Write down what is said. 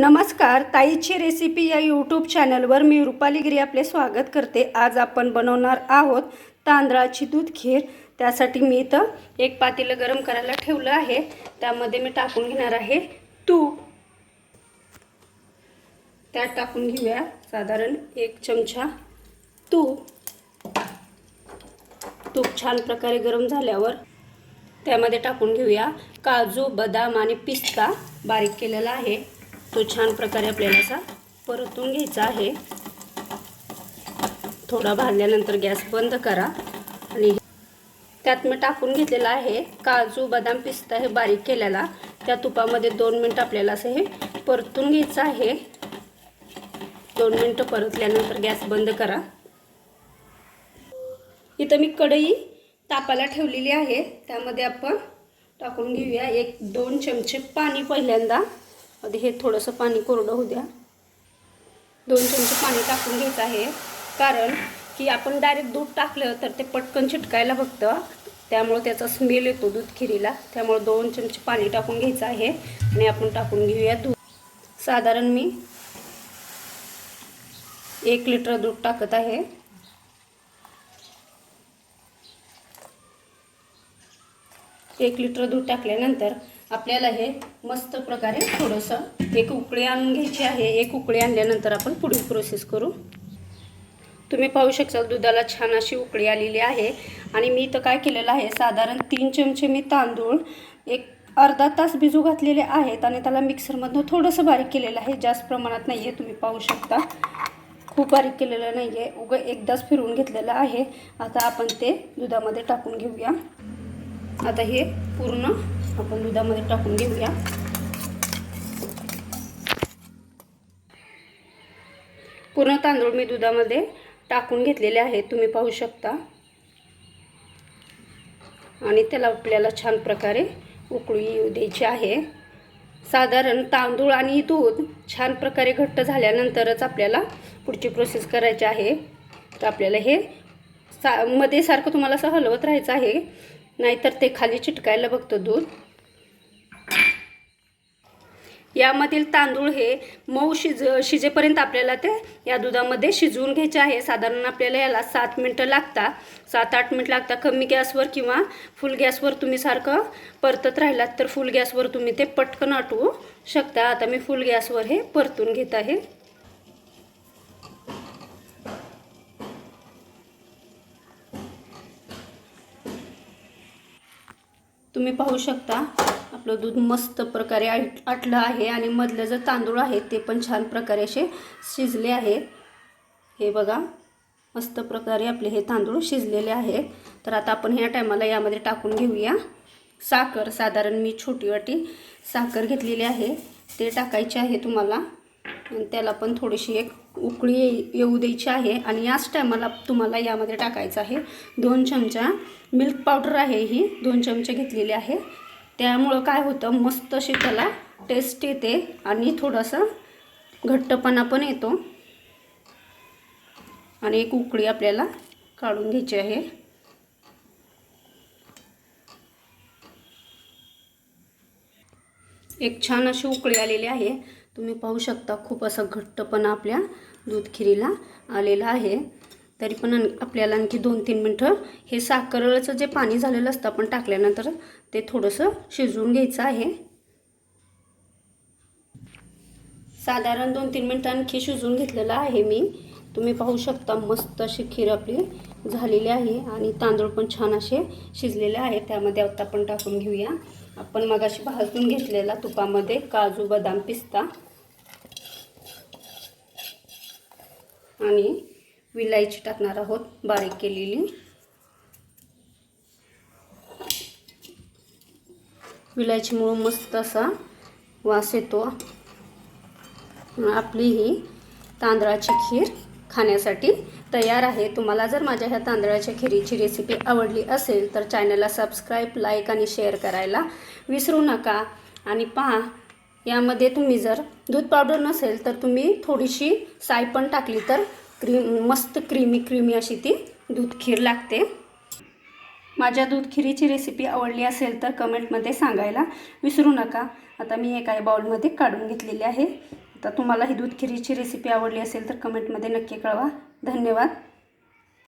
नमस्कार ताईची रेसिपी या यूट्यूब चॅनलवर मी रुपाली गिरी आपले स्वागत करते. आज आपण बनवणार आहोत तांदळाची दूध खीर. त्यासाठी मी इथं एक पातेलं गरम करायला ठेवलं आहे. त्यामध्ये मी टाकून घेणार आहे तूप. त्यात टाकून घेऊया साधारण एक चमचा तूप. तूप छान प्रकारे गरम झाल्यावर त्यामध्ये टाकून घेऊया काजू बदाम आणि पिस्ता बारीक केलेला आहे. तो छान प्रकारे आपल्याला असा परतून घ्यायचा आहे. थोडा भाजल्यानंतर गॅस बंद करा. आणि त्यात मी टाकून घेतलेला आहे काजू बदाम पिस्ता हे बारीक केलेला. त्या तुपामध्ये दोन मिनटं आपल्याला असं हे परतून घ्यायचं आहे. दोन मिनटं परतल्यानंतर गॅस बंद करा. इथं मी कढई तापाला ठेवलेली आहे. त्यामध्ये आपण टाकून घेऊया एक दोन चमचे पाणी पहिल्यांदा. आधी हे थोडंसं पाणी कोरडं होऊ द्या. दोन चमचे पाणी टाकून घ्यायचं आहे. कारण की आपण डायरेक्ट दूध टाकलं तर ते पटकन चिटकायला बघतं. त्यामुळं त्याचा स्मेल येतो दूध खिरीला. त्यामुळं दोन चमचे पाणी टाकून घ्यायचं आहे आणि आपण टाकून घेऊया दूध. साधारण मी एक लिटर दूध टाकत आहे. एक लिटर दूध टाकल्यानंतर आपल्याला हे मस्त प्रकारे थोडंसं एक उकळी आणून घ्यायची आहे. एक उकळी आणल्यानंतर आपण पुढील प्रोसेस करू. तुम्ही पाहू शकता दुधाला छान अशी उकळी आलेली आहे. आणि मी इथं काय केलेलं आहे? साधारण तीन चमचे मी तांदूळ एक अर्धा तास भिजू घातलेले आहेत आणि त्याला मिक्सरमधनं थोडंसं बारीक केलेलं आहे. जास्त प्रमाणात नाही आहे तुम्ही पाहू शकता. खूप बारीक केलेलं नाही आहे उगं एकदाच फिरवून घेतलेलं आहे. आता आपण ते दुधामध्ये टाकून घेऊया. आता हे पूर्ण आपण दुधामध्ये टाकून घेऊया. पूर्ण तांदूळ मी दुधामध्ये टाकून घेतलेले आहे तुम्ही पाहू शकता. आणि त्याला आपल्याला छान प्रकारे उकळी येऊ द्यायची आहे. साधारण तांदूळ आणि दूध छान प्रकारे घट्ट झाल्यानंतरच आपल्याला पुढची प्रोसेस करायची आहे. तर आपल्याला हे सा मध्ये सारखं तुम्हाला असं हलवत राहायचं आहे. नाहीतर ते खाली चिटकायला बघतं दूध. यामधील तांदूळ हे मऊ शिज शिजेपर्यंत आपल्याला ते या दुधामध्ये शिजवून घ्यायचे आहे. साधारण आपल्याला याला सात मिनटं लागतात सात आठ मिनटं लागतात कमी गॅसवर किंवा फुल गॅसवर तुम्ही सारखं परतत राहिलात तर फुल गॅसवर तुम्ही ते पटकन आटवू शकता. आता मी फुल गॅसवर हे परतून घेत आहे. तुम्ही पाहू शकता आपलं दूध मस्त प्रकारे आट आटलं आहे आणि मधलं जे तांदूळ आहे ते पण छान प्रकारे असे शिजले आहेत हे बघा मस्त प्रकारे आपले हे तांदूळ शिजलेले आहेत. तर आता आपण ह्या टायमाला यामध्ये टाकून घेऊया. साखर साधारण मी छोटी वाटी साखर घेतलेली आहे. ते टाकायचे आहे तुम्हाला. आणि त्याला पण थोडीशी एक उकळी येऊ द्यायची आहे. आणि याच टायमाला तुम्हाला यामध्ये टाकायचं आहे दोन चमचा मिल्क पावडर आहे ही. दोन चमचे घेतलेली आहे. त्यामुळं काय होतं मस्त अशी त्याला टेस्ट येते आणि थोडंसं घट्टपणा पण येतो. आणि एक उकळी आपल्याला काढून घ्यायची आहे. एक छान अशी उकळी आलेली आहे. तुम्ही पाहू शकता खूप असा घट्टपणा आपल्या दूध खिरीला आलेला आहे. तरी पण आपल्याला आणखी दोन तीन मिनटं हे साखरेचं जे पाणी झालेलं असतं आपण टाकल्यानंतर ते थोडंसं शिजवून घ्यायचं आहे. साधारण दोन तीन मिनटं आणखी शिजवून घेतलेलं आहे मी. तुम्ही पाहू शकता मस्त अशी खीर आपली झालेली आहे आणि तांदूळ पण छान असे शिजलेले आहे त्यामध्ये आता आपण टाकून घेऊया. आपण मगाशी भाजून घेतलेला तुपामध्ये काजू बदाम पिस्ता. आणि विलायची टाकणार आहोत बारीक केलेली. विलायचीमुळं मस्त असा वास येतो. आपली ही तांदळाची खीर खाण्यासाठी तयार आहे. तुम्हाला जर माझ्या ह्या तांदळाच्या खिरीची रेसिपी आवडली असेल तर चॅनलला सबस्क्राईब लाईक आणि शेअर करायला विसरू नका. आणि पहा यामध्ये तुम्ही जर दूध पावडर नसेल तर तुम्ही थोडीशी साय पण टाकली तर क्रीम मस्त क्रीमी क्रीमी अशी ती दूध खीर लागते. माझ्या दूध खिरीची रेसिपी आवडली असेल तर कमेंटमध्ये सांगायला विसरू नका. आता मी एका बाउलमध्ये काढून घेतलेली आहे. आता तुम्हाला ही दूध खिरीची रेसिपी आवडली असेल तर कमेंटमध्ये नक्की कळवा. धन्यवाद.